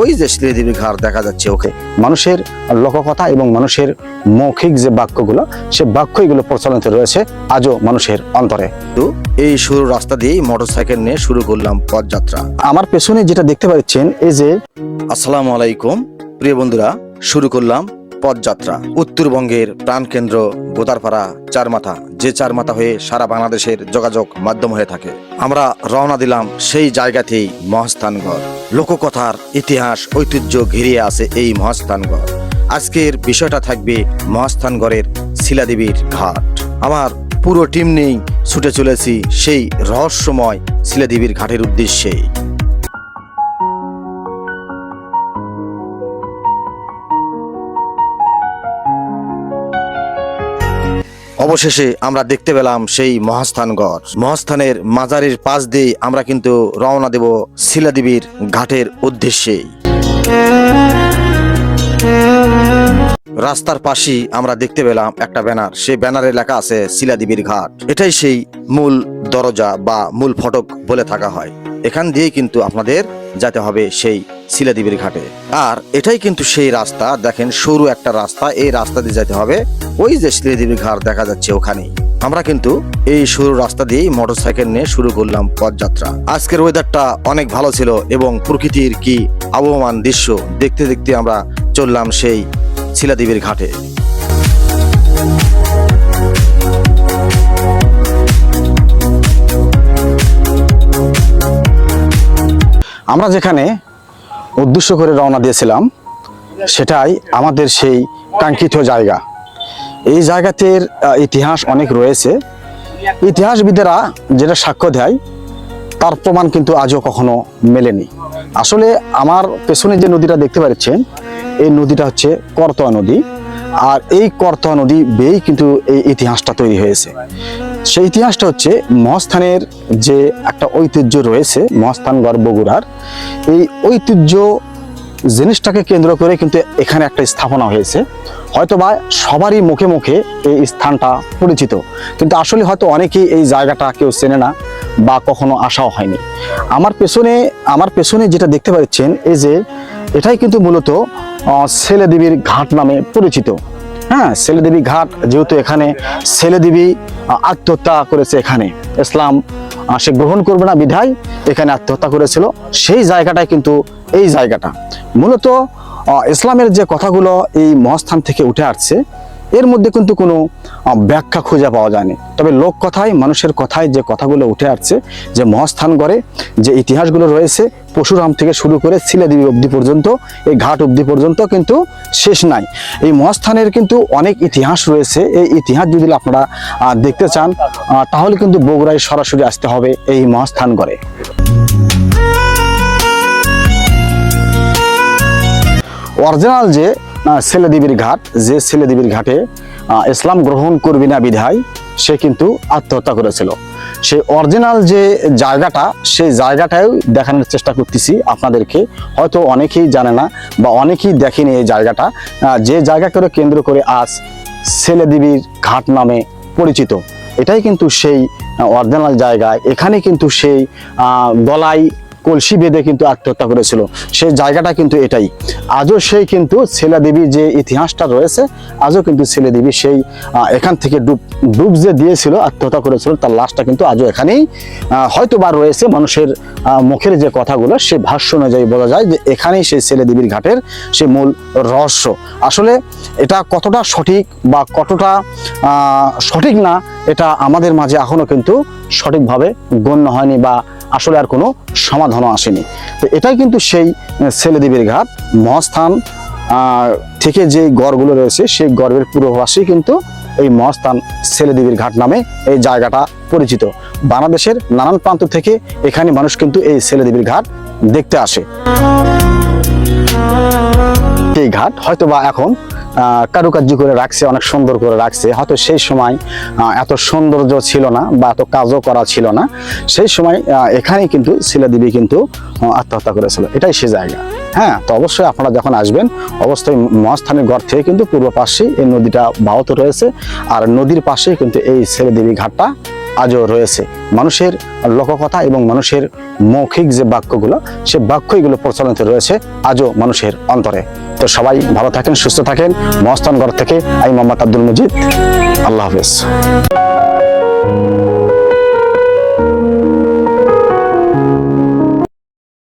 ওই যে শ্রীদেবীর ঘাট দেখা যাচ্ছে ওকে। মানুষের লোককথা এবং মানুষের মৌখিক যে বাক্যগুলো সে বাক্যগুলো প্রচলিত রয়েছে আজও মানুষের অন্তরে। তো এই সরু রাস্তা দিয়েই মোটরসাইকেল নিয়ে শুরু করলাম পথযাত্রা। আমার পেছনে যেটা দেখতে পাচ্ছেন এই যে আসসালামু আলাইকুম। প্রিয় বন্ধুরা শুরু করলাম পথযাত্রা। উত্তরবঙ্গের প্রাণকেন্দ্র গোদারপাড়া চারমাথা। যে চার মাথা হয়ে সারা বাংলাদেশের যোগাযোগ মাধ্যম হয়ে থাকে। আমরা রওনা দিলাম সেই জায়গাতেই মহাস্থানগড় লোককথার ইতিহাস, ঐতিহ্য ঘিরিয়ে আছে এই মহাস্থানগড় আজকের বিষয়টা থাকবে মহাস্থানগড়ের শিলাদেবীর ঘাট। আমার পুরো টিম নেই ছুটে চলেছি সেই রহস্যময় শিলাদেবীর ঘাটের উদ্দেশ্যেই অবশেষে আমরা দেখতে পেলাম সেই মহাস্থানগড় মহাস্থানের মাজারের পাশ দিয়ে আমরা কিন্তু রওনা দেব শিলাদেবীর ঘাটের উদ্দেশ্যেই রাস্তার পাশেই আমরা দেখতে পেলাম একটা ব্যানার। সেই ব্যানারে লেখা আছে শিলাদেবীর ঘাট। এটাই সেই মূল দরজা বা মূল ফটক বলে থাকা হয়। এখান দিয়ে কিন্তু আপনাদের যেতে হবে সেই শিলাদেবীর ঘাটে। আর এটাই কিন্তু সেই রাস্তা, দেখেন সরু একটা রাস্তা, এই রাস্তা দিয়ে যেতে হবে। ওই যে শিলাদেবীর ঘাট দেখা যাচ্ছে ওখানেই। আমরা কিন্তু এই সরু রাস্তা দিয়েই মোটরসাইকেল নিয়ে শুরু করলাম পথযাত্রা। আজকের ওয়েদারটা অনেক ভালো ছিল এবং প্রকৃতির কি আবহমান দৃশ্য দেখতে দেখতে আমরা চললাম সেই শিলাদেবীর ঘাটে। আমরা যেখানে উদ্দেশ্য করে রওনা দিয়েছিলাম, সেটাই আমাদের সেই কাঙ্ক্ষিত জায়গা। এই জায়গাতের ইতিহাস অনেক রয়েছে। ইতিহাসবিদেরা যেটা সাক্ষ্য দেয়, তার প্রমাণ কিন্তু আজও কখনো মেলেনি। আসলে আমার পেছনে যে নদীটা দেখতে পাচ্ছেন, এই নদীটা হচ্ছে করতোয়া নদী। আর এই করতোয়া নদী বেয়েই কিন্তু এই ইতিহাসটা তৈরি হয়েছে। সেই ইতিহাসটা হচ্ছে মহাস্থানের যে একটা ঐতিহ্য রয়েছে মহাস্থানগড় বগুড়ার এই ঐতিহ্য জিনিসটাকে কেন্দ্র করে কিন্তু এখানে একটা স্থাপনা হয়েছে। হয়তো বা সবারই মুখে মুখে এই স্থানটা পরিচিত, কিন্তু আসলে হয়তো অনেকেই এই জায়গাটা কেউ চেনে না বা কখনো আসাও হয়নি। আমার পেছনে আমার পেছনে যেটা দেখতে পাচ্ছেন, এই যে এটাই কিন্তু মূলত ছেলেদেবীর ঘাট নামে পরিচিত। হ্যাঁ ছেলেদেবী ঘাট যেহেতু এখানে ছেলেদেবী আহ, আত্মহত্যা করেছে এখানে। ইসলাম সে গ্রহণ করবে না বিধায় এখানে আত্মহত্যা করেছিল। সেই জায়গাটাই কিন্তু এই জায়গাটা। মূলত ইসলামের যে কথাগুলো এই মহাস্থান থেকে উঠে আসছে এর মধ্যে কিন্তু কোনো ব্যাখ্যা খুঁজে পাওয়া যায়নি। তবে লোক কথায়, মানুষের কথায় যে কথাগুলো উঠে আসছে, যে মহাস্থান গড়ে, যে ইতিহাসগুলো রয়েছে, পশুরাম থেকে শুরু করে শিলাদেবী অবধি পর্যন্ত, এই ঘাট অবধি পর্যন্ত কিন্তু শেষ নাই। এই মহাস্থানের কিন্তু অনেক ইতিহাস রয়েছে। এই ইতিহাস যদি আপনারা দেখতে চান তাহলে কিন্তু বগুড়ায় সরাসরি আসতে হবে এই মহাস্থান গড়ে। অরিজিনাল যে ছেলেদেবীর ঘাট, যে ছেলেদেবীর ঘাটে ইসলাম গ্রহণ করবি না বিধায় সে কিন্তু আত্মহত্যা করেছিল। সেই অরিজিনাল যে জায়গাটা, সেই জায়গাটাও দেখানোর চেষ্টা করতেছি আপনাদেরকে। হয়তো অনেকেই জানে না বা অনেকেই দেখেনি এই জায়গাটা। যে জায়গা করে কেন্দ্র করে আজ ছেলেদেবীর ঘাট নামে পরিচিত। এটাই কিন্তু সেই অরিজিনাল জায়গা। এখানে কিন্তু সেই গলায় কলসি বেঁধে কিন্তু আত্মহত্যা করেছিল। সেই জায়গাটা কিন্তু এটাই। আজও সেই কিন্তু ছেলেদেবী যে ইতিহাসটা রয়েছে, আজও কিন্তু ছেলেদেবী সেই এখান থেকে ডুব ডুব যে দিয়েছিল, আত্মহত্যা করেছিল, তার লাশটা কিন্তু আজও এখানেই হয়তো বা রয়েছে মানুষের মুখের যে কথাগুলো, সে ভাষ্য অনুযায়ী বলা যায় যে এখানেই সেই ছেলেদেবীর ঘাটের সে মূল রহস্য। আসলে এটা কতটা সঠিক বা কতটা সঠিক না, এটা আমাদের মাঝে এখনও কিন্তু সঠিকভাবে গণ্য হয়নি বা আসলে আর কোনো সমাধানও আসেনি। তো এটাই কিন্তু সেই ছেলেদেবীর ঘাট, মহাস্থান থেকে যে গড়গুলো রয়েছে, সেই গর্বের পূর্বপাশেই কিন্তু এই মহাস্থান ছেলেদেবীর ঘাট নামে এই জায়গাটা পরিচিত। বাংলাদেশের নানান প্রান্ত থেকে এখানে মানুষ কিন্তু এই ছেলেদেবীর ঘাট দেখতে আসে। এই ঘাট হয়তো বা এখন কারুকার্য করে রাখছে, অনেক সুন্দর করে রাখছে। হয়তো সেই সময় এত সৌন্দর্য ছিল না বা এত কাজও করা ছিল না। সেই সময় এখানেই কিন্তু শিলাদেবী কিন্তু আত্মহত্যা করেছিল। এটাই সে জায়গা। হ্যাঁ তো অবশ্যই আপনারা যখন আসবেন, অবশ্যই মহাস্থানের ঘর থেকে কিন্তু পূর্ব পাশেই এই নদীটা বাহত রয়েছে। আর নদীর পাশেই কিন্তু এই ছেলেদেবী ঘাটটা আজও রয়েছে। মানুষের লোককথা এবং মানুষের মৌখিক যে বাক্যগুলো, সে বাক্যগুলো প্রচলিত রয়েছে আজও মানুষের অন্তরে। তো সবাই ভালো থাকেন সুস্থ থাকেন। মহস্তানগড় থেকে আমি মোহাম্মদ আব্দুল মজিদ। আল্লাহ হাফেজ।